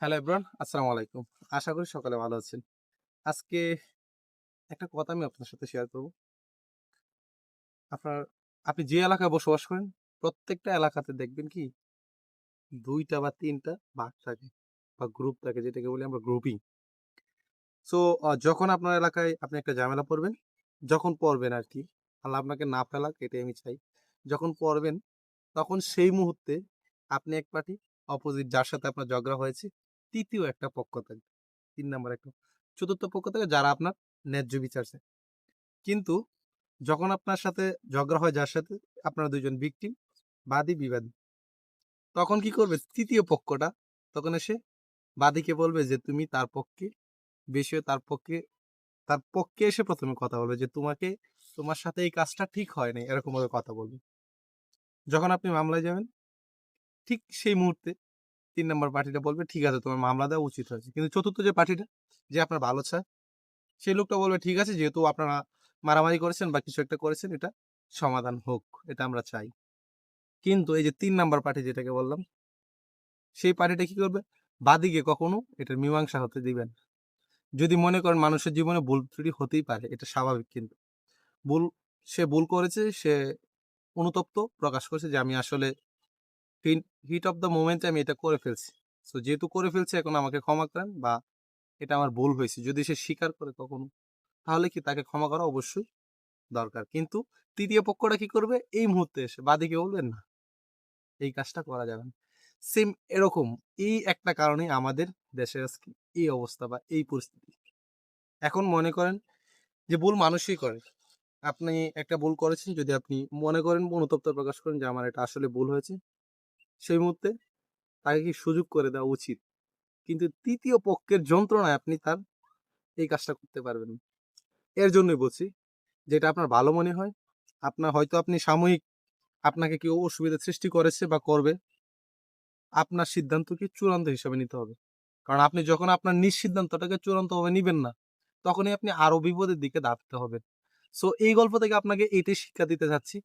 Hello everyone, আসসালামু আলাইকুম। আশা করি সকালে ভালো আছেন। আজকে একটা কথা আমি আপনার সাথে শেয়ার করব। আপনার, আপনি যে এলাকায় বসবাস করেন, প্রত্যেকটা এলাকাতে দেখবেন কি, দুইটা বা তিনটা ভাগ থাকে বা গ্রুপ থাকে, যেটাকে বলি আমরা গ্রুপিং সো যখন আপনার এলাকায় আপনি একটা ঝামেলা পড়বেন, যখন পড়বেন আর কি আল্লাহ আপনাকে না ফেলাক, এটাই আমি চাই। যখন পড়বেন, তখন সেই মুহূর্তে আপনি এক পার্টি অপোজিট যার সাথে আপনার ঝগড়া হয়েছে তৃতীয় একটা পক্ষ থাকবে তিন নাম্বার একটা চতুর্থ পক্ষ থেকে যারা আপনার ন্যায্য বিচার চায়। কিন্তু যখন আপনার সাথে ঝগড়া হয় যার সাথে আপনারা দুইজন ভিকটিম বাদী বিবাদী, তখন কি করবে? তৃতীয় পক্ষটা তখন এসে বাদীকে বলবে যে, তুমি তার পক্ষে বেশি তার পক্ষে তার পক্ষে এসে প্রথমে কথা বলবে যে, তোমাকে, তোমার সাথে এই কাজটা ঠিক হয় নাই। এরকম ভাবে কথা বলবে। যখন আপনি মামলায় যাবেন, ঠিক সেই মুহূর্তে তিন নম্বর পার্টিটা বলবে, ঠিক আছে, তোমার মামলা দেওয়া উচিত হয়েছে। কিন্তু চতুর্থ যে পার্টিটা, যে আপনার ভালো চায় সেই লোকটা বলবে, ঠিক আছে, যেহেতু আপনারা মারামারি করেছেন বা কিছু একটা করেছেন, এটা সমাধান হোক, এটা আমরা চাই। কিন্তু এই যে তিন নাম্বার পার্টি যেটাকে বললাম, সেই পার্টিটা কি করবে? বাদিকে কখনো এটার মীমাংসা হতে দিবেন। যদি মনে করেন মানুষের জীবনে ভুল ত্রুটি হতেই পারে, এটা স্বাভাবিক কিন্তু। ভুল, সে ভুল করেছে, সে অনুতপ্ত প্রকাশ করেছে যে, আমি আসলে হিট অফ দ্য মোমেন্টে আমি এটা করে ফেলছি। সো যেহেতু করে ফেলছি, এখন আমাকে ক্ষমা করেন বা এটা আমার ভুল হয়েছে। যদি সে স্বীকার করে কখনো, তাহলে কি তাকে ক্ষমা করা অবশ্যই দরকার। কিন্তু তৃতীয় পক্ষটা কি করবে? এই মুহূর্তে এসে বাদিকে বলবেন না। এই কাজটা করা যাবে না। সেম এরকম, এই একটা কারণে আমাদের দেশের আজকে এই অবস্থা বা এই পরিস্থিতি। এখন মনে করেন যে ভুল মানুষই করে। আপনি একটা ভুল করেছেন, যদি আপনি মনে করেন, অনুতপ্ত প্রকাশ করেন যে আমার এটা আসলে ভুল হয়েছে। সেই মুহূর্তে তাকে কি সুযোগ করে দেওয়া উচিত? কিন্তু তৃতীয় পক্ষের যন্ত্রণায় আপনি তার এই কাজটা করতে পারবেন এর জন্যই বলছি, যেটা আপনার ভালো মনে হয়, আপনার হয়তো আপনি সাময়িক আপনাকে কেউ অসুবিধা সৃষ্টি করেছে বা করবে, আপনার সিদ্ধান্তকে চূড়ান্ত হিসাবে নিতে হবে। কারণ আপনি যখন আপনার নিজ সিদ্ধান্তটাকে চূড়ান্তভাবে নিবেন না, তখনই আপনি আরও বিপদের দিকে দাঁড়াতে হবে সো এই গল্প থেকে আপনাকে এইটাই শিক্ষা দিতে চাচ্ছি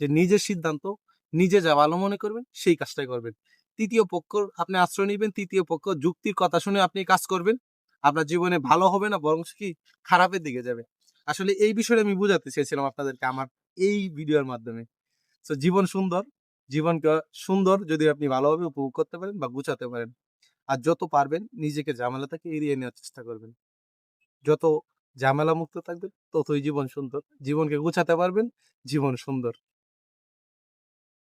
যে, নিজের সিদ্ধান্ত নিজে যা ভালো মনে করবেন, সেই কাজটাই করবেন। তৃতীয় পক্ষ আপনি আশ্রয় নেবেন, তৃতীয় পক্ষ যুক্তির কথা শুনে আপনি কাজ করবেন। আপনার জীবনে ভালো হবে না, বরং কি খারাপের দিকে যাবে। আসলে এই বিষয়টা আমি বোঝাতে চেয়েছিলাম আপনাদেরকে আমার এই ভিডিওর মাধ্যমে। তো জীবন সুন্দর, জীবনকে সুন্দর যদি আপনি ভালোভাবে উপভোগ করতে পারেন বা গুছাতে পারেন। আর যত পারবেন, নিজেকে ঝামেলা থেকে এড়িয়ে নেওয়ার চেষ্টা করবেন। যত ঝামেলা মুক্ত থাকবেন, ততই জীবন সুন্দর। জীবনকে গুছাতে পারবেন, জীবন সুন্দর।